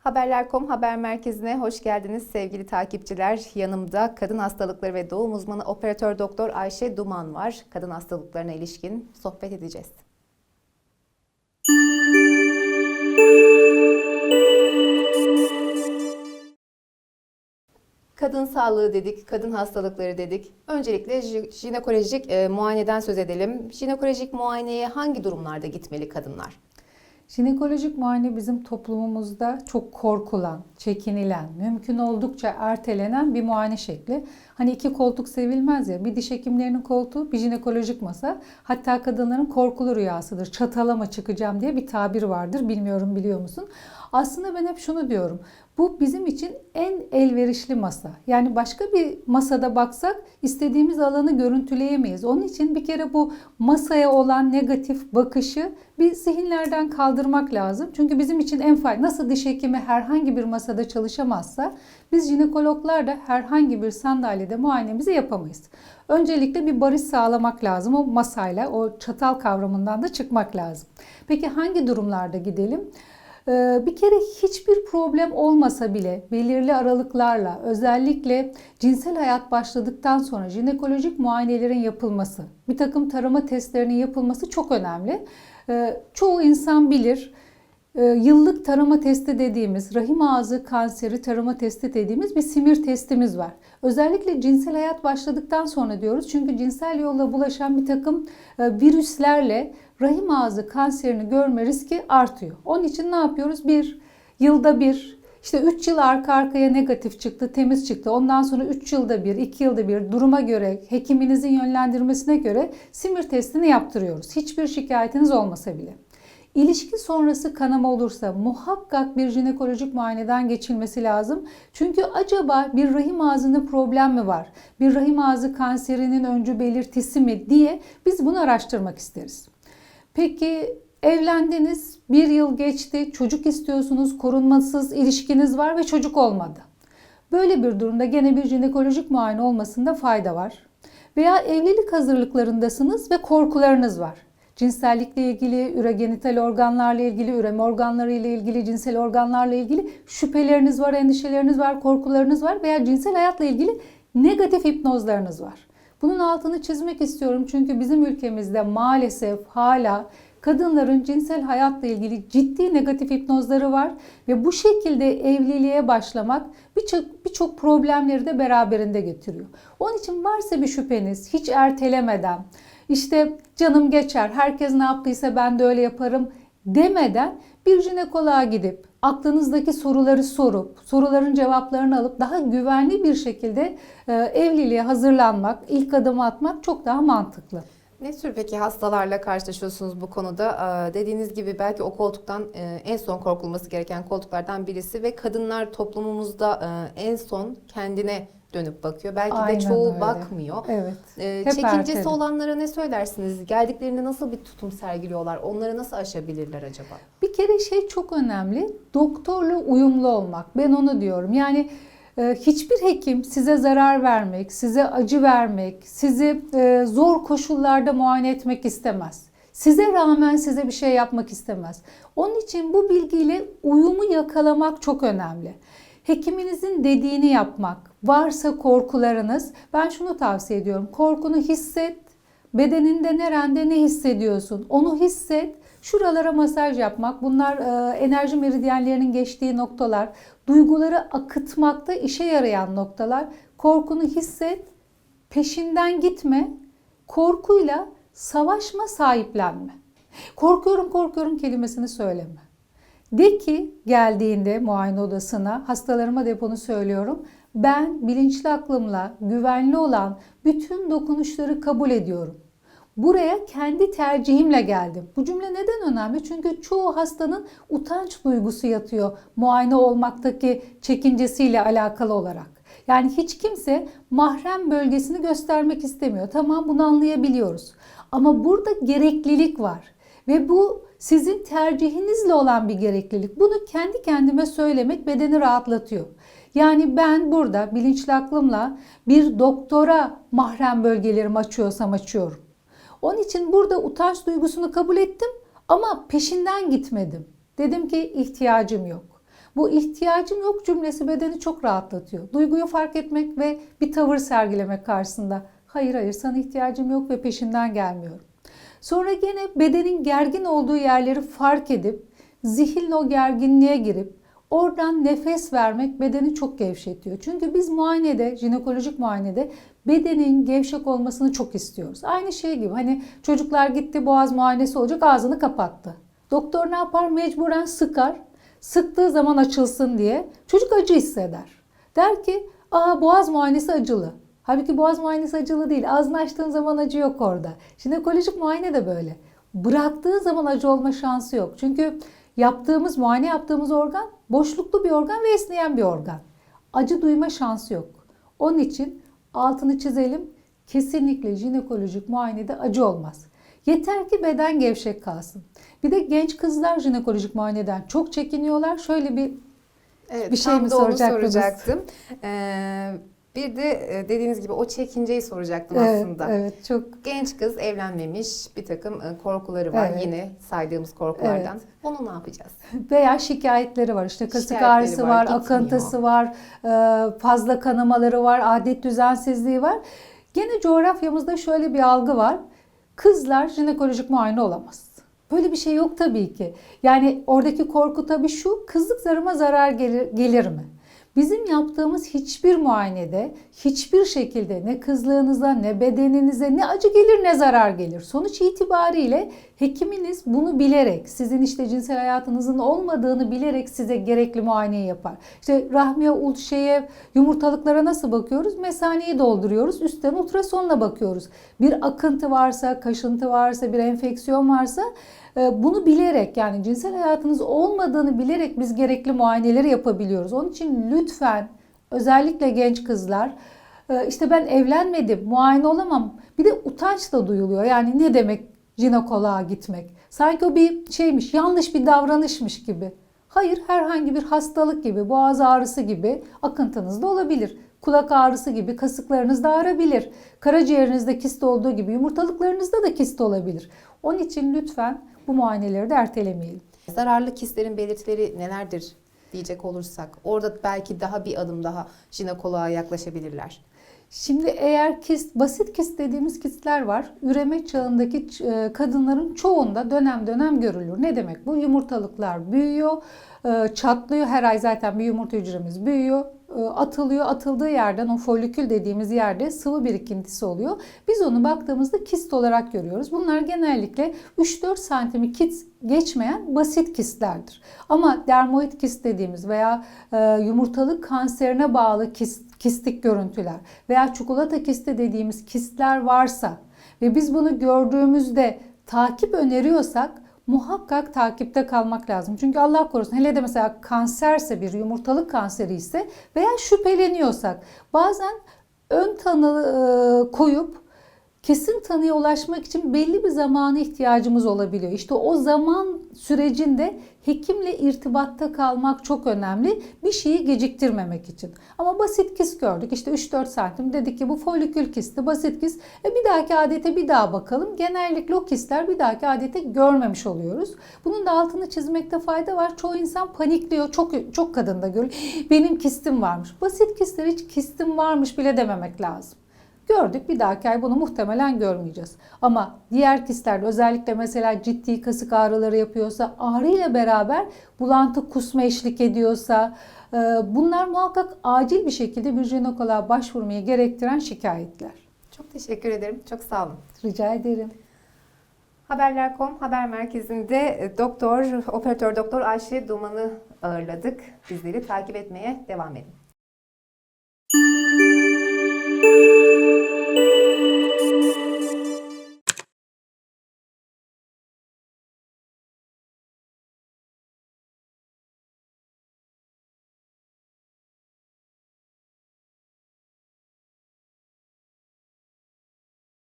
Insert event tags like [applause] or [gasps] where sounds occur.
Haberler.com haber merkezine hoş geldiniz sevgili takipçiler. Yanımda kadın hastalıkları ve doğum uzmanı operatör doktor Ayşe Duman var. Kadın hastalıklarına ilişkin sohbet edeceğiz. Kadın sağlığı dedik, kadın hastalıkları dedik. Öncelikle ji- jinekolojik e, muayeneden söz edelim. Jinekolojik muayeneye hangi durumlarda gitmeli kadınlar? Jinekolojik muayene bizim toplumumuzda çok korkulan, çekinilen, mümkün oldukça ertelenen bir muayene şekli. Hani iki koltuk sevilmez ya, bir diş hekimlerinin koltuğu, bir jinekolojik masa. Hatta kadınların korkulu rüyasıdır. Çatalama çıkacağım diye bir tabir vardır. Bilmiyorum biliyor musun? Aslında ben hep şunu diyorum. Bu bizim için en elverişli masa. Yani başka bir masada baksak istediğimiz alanı görüntüleyemeyiz. Onun için bir kere bu masaya olan negatif bakışı bir zihinlerden kaldırmak lazım. Çünkü bizim için en faydalı. Nasıl diş hekimi herhangi bir masada çalışamazsa biz jinekologlar da herhangi bir sandalyede muayenemizi yapamayız. Öncelikle bir barış sağlamak lazım. O masayla, o çatal kavramından da çıkmak lazım. Peki hangi durumlarda gidelim? Ee, Bir kere hiçbir problem olmasa bile belirli aralıklarla özellikle cinsel hayat başladıktan sonra jinekolojik muayenelerin yapılması, bir takım tarama testlerinin yapılması çok önemli. Ee, Çoğu insan bilir. Ee, Yıllık tarama testi dediğimiz, rahim ağzı kanseri tarama testi dediğimiz bir simir testimiz var. Özellikle cinsel hayat başladıktan sonra diyoruz. Çünkü cinsel yolla bulaşan bir takım e, virüslerle rahim ağzı kanserini görme riski artıyor. Onun için ne yapıyoruz? Bir, yılda bir, işte 3 yıl arka arkaya negatif çıktı, temiz çıktı. Ondan sonra 3 yılda bir, 2 yılda bir duruma göre, hekiminizin yönlendirmesine göre simir testini yaptırıyoruz. Hiçbir şikayetiniz olmasa bile. İlişki sonrası kanama olursa muhakkak bir jinekolojik muayeneden geçilmesi lazım. Çünkü acaba bir rahim ağzında problem mi var? Bir rahim ağzı kanserinin öncü belirtisi mi diye biz bunu araştırmak isteriz. Peki evlendiniz, bir yıl geçti, çocuk istiyorsunuz, korunmasız ilişkiniz var ve çocuk olmadı. Böyle bir durumda gene bir jinekolojik muayene olmasında fayda var. Veya evlilik hazırlıklarındasınız ve korkularınız var. Cinsellikle ilgili, ürogenital organlarla ilgili, üreme organları ile ilgili, cinsel organlarla ilgili şüpheleriniz var, endişeleriniz var, korkularınız var veya cinsel hayatla ilgili negatif hipnozlarınız var. Bunun altını çizmek istiyorum çünkü bizim ülkemizde maalesef hala kadınların cinsel hayatla ilgili ciddi negatif hipnozları var ve bu şekilde evliliğe başlamak birçok birçok problemleri de beraberinde getiriyor. Onun için varsa bir şüpheniz hiç ertelemeden işte canım geçer herkes ne yaptıysa ben de öyle yaparım demeden bir jinekoloğa gidip aklınızdaki soruları sorup soruların cevaplarını alıp daha güvenli bir şekilde e, evliliğe hazırlanmak, ilk adımı atmak çok daha mantıklı. Ne tür peki hastalarla karşılaşıyorsunuz bu konuda? Ee, Dediğiniz gibi belki o koltuktan e, en son korkulması gereken koltuklardan birisi ve kadınlar toplumumuzda e, en son kendine dönüp bakıyor. Belki Aynen de çoğu öyle. bakmıyor. Evet. Ee, Hep Çekincesi ertele. olanlara ne söylersiniz? Geldiklerinde nasıl bir tutum sergiliyorlar? Onları nasıl aşabilirler acaba? Bir kere şey çok önemli. Doktorla uyumlu olmak. Ben onu diyorum. Yani e, hiçbir hekim size zarar vermek, size acı vermek, sizi e, zor koşullarda muayene etmek istemez. Size rağmen size bir şey yapmak istemez. Onun için bu bilgiyle uyumu yakalamak çok önemli. Hekiminizin dediğini yapmak, varsa korkularınız, ben şunu tavsiye ediyorum. Korkunu hisset, bedeninde nerede ne hissediyorsun onu hisset. Şuralara masaj yapmak, bunlar e, enerji meridyenlerinin geçtiği noktalar, duyguları akıtmakta işe yarayan noktalar. Korkunu hisset, peşinden gitme, korkuyla savaşma, sahiplenme. Korkuyorum korkuyorum kelimesini söyleme. De ki geldiğinde muayene odasına hastalarıma da hep onu söylüyorum. Ben bilinçli aklımla güvenli olan bütün dokunuşları kabul ediyorum. Buraya kendi tercihimle geldim. Bu cümle neden önemli? Çünkü çoğu hastanın utanç duygusu yatıyor muayene olmaktaki çekincesiyle alakalı olarak. Yani hiç kimse mahrem bölgesini göstermek istemiyor. Tamam bunu anlayabiliyoruz. Ama burada gereklilik var. Ve bu sizin tercihinizle olan bir gereklilik. Bunu kendi kendime söylemek bedeni rahatlatıyor. Yani ben burada bilinçli aklımla bir doktora mahrem bölgelerimi açıyorsam açıyorum. Onun için burada utanç duygusunu kabul ettim ama peşinden gitmedim. Dedim ki ihtiyacım yok. Bu ihtiyacım yok cümlesi bedeni çok rahatlatıyor. Duyguyu fark etmek ve bir tavır sergilemek karşısında. Hayır hayır sana ihtiyacım yok ve peşinden gelmiyorum. Sonra gene bedenin gergin olduğu yerleri fark edip zihinle o gerginliğe girip oradan nefes vermek bedeni çok gevşetiyor. Çünkü biz muayenede, jinekolojik muayenede bedenin gevşek olmasını çok istiyoruz. Aynı şey gibi hani çocuklar gitti boğaz muayenesi olacak ağzını kapattı. Doktor ne yapar? Mecburen sıkar. Sıktığı zaman açılsın diye. Çocuk acı hisseder. Der ki aa boğaz muayenesi acılı. Halbuki boğaz muayenesi acılı değil. Ağzını açtığın zaman acı yok orada. Jinekolojik muayene de böyle. Bıraktığı zaman acı olma şansı yok. Çünkü yaptığımız, muayene yaptığımız organ boşluklu bir organ ve esneyen bir organ. Acı duyma şansı yok. Onun için altını çizelim. Kesinlikle jinekolojik muayenede acı olmaz. Yeter ki beden gevşek kalsın. Bir de genç kızlar jinekolojik muayeneden çok çekiniyorlar. Şöyle bir Evet, Bir şey tam mi da onu soracaktım. Ee, bir de e, dediğiniz gibi o çekinceyi soracaktım evet, aslında. evet çok Genç kız evlenmemiş, bir takım e, korkuları var Evet. yine saydığımız korkulardan. Evet. Onu ne yapacağız? veya şikayetleri var. İşte kasık ağrısı var, var, akıntısı var, e, fazla kanamaları var, adet düzensizliği var. Gene coğrafyamızda şöyle bir algı var. Kızlar jinekolojik muayene olamaz. Böyle bir şey yok tabii ki. Yani oradaki korku tabii şu, kızlık zarıma zarar gelir, gelir mi? Bizim yaptığımız hiçbir muayenede hiçbir şekilde ne kızlığınıza ne bedeninize ne acı gelir ne zarar gelir. Sonuç itibariyle hekiminiz bunu bilerek sizin işte cinsel hayatınızın olmadığını bilerek size gerekli muayeneyi yapar. İşte rahmiye, ulşeye, yumurtalıklara nasıl bakıyoruz? Mesaneyi dolduruyoruz. Üstten ultrasonla bakıyoruz. Bir akıntı varsa, kaşıntı varsa, bir enfeksiyon varsa bunu bilerek yani cinsel hayatınız olmadığını bilerek biz gerekli muayeneleri yapabiliyoruz. Onun için lütfen özellikle genç kızlar e, işte ben evlenmedim, muayene olamam. Bir de utanç da duyuluyor. Yani ne demek jinekoloğa gitmek? Sanki o bir şeymiş, yanlış bir davranışmış gibi. Hayır, herhangi bir hastalık gibi, boğaz ağrısı gibi akıntınız da olabilir. Kulak ağrısı gibi kasıklarınız da ağrabilir. Karaciğerinizde kist olduğu gibi yumurtalıklarınızda da kist olabilir. Onun için lütfen bu muayeneleri de ertelemeyelim. Zararlı kistlerin belirtileri nelerdir diyecek olursak orada belki daha bir adım daha jinekoloğa yaklaşabilirler. Şimdi eğer kist, basit kist dediğimiz kistler var. Üreme çağındaki e, kadınların çoğunda dönem dönem görülür. Ne demek bu? Yumurtalıklar büyüyor, e, çatlıyor. Her ay zaten bir yumurta hücremiz büyüyor, e, atılıyor. Atıldığı yerden o folikül dediğimiz yerde sıvı birikintisi oluyor. Biz onu baktığımızda kist olarak görüyoruz. Bunlar genellikle 3-4 santimi kist geçmeyen basit kistlerdir. Ama dermoid kist dediğimiz veya yumurtalık kanserine bağlı kist kistik görüntüler veya çikolata kisti dediğimiz kistler varsa ve biz bunu gördüğümüzde takip öneriyorsak muhakkak takipte kalmak lazım. Çünkü Allah korusun hele de mesela kanserse bir yumurtalık kanseri ise veya şüpheleniyorsak bazen ön tanı e, koyup kesin tanıya ulaşmak için belli bir zamana ihtiyacımız olabiliyor. İşte o zaman sürecinde hekimle irtibatta kalmak çok önemli. Bir şeyi geciktirmemek için. Ama basit kist gördük. İşte 3-4 santim dedik ki bu folikül kisti, basit kist. E bir dahaki adete bir daha bakalım. Genellikle o kistler bir dahaki adete görmemiş oluyoruz. Bunun da altını çizmekte fayda var. Çoğu insan panikliyor. Çok çok kadında görülüyor. [gasps] Benim kistim varmış. Basit kistler hiç kistim varmış bile dememek lazım. Gördük bir dahaki ay bunu muhtemelen görmeyeceğiz. Ama diğer kistlerde özellikle mesela ciddi kasık ağrıları yapıyorsa, ağrı ile beraber bulantı kusma eşlik ediyorsa e, bunlar muhakkak acil bir şekilde bir jinekoloğa başvurmayı gerektiren şikayetler. Çok teşekkür ederim. Çok sağ olun. Rica ederim. Haberler.com haber merkezinde e, doktor, operatör doktor Ayşe Duman'ı ağırladık. Bizleri takip etmeye devam edin.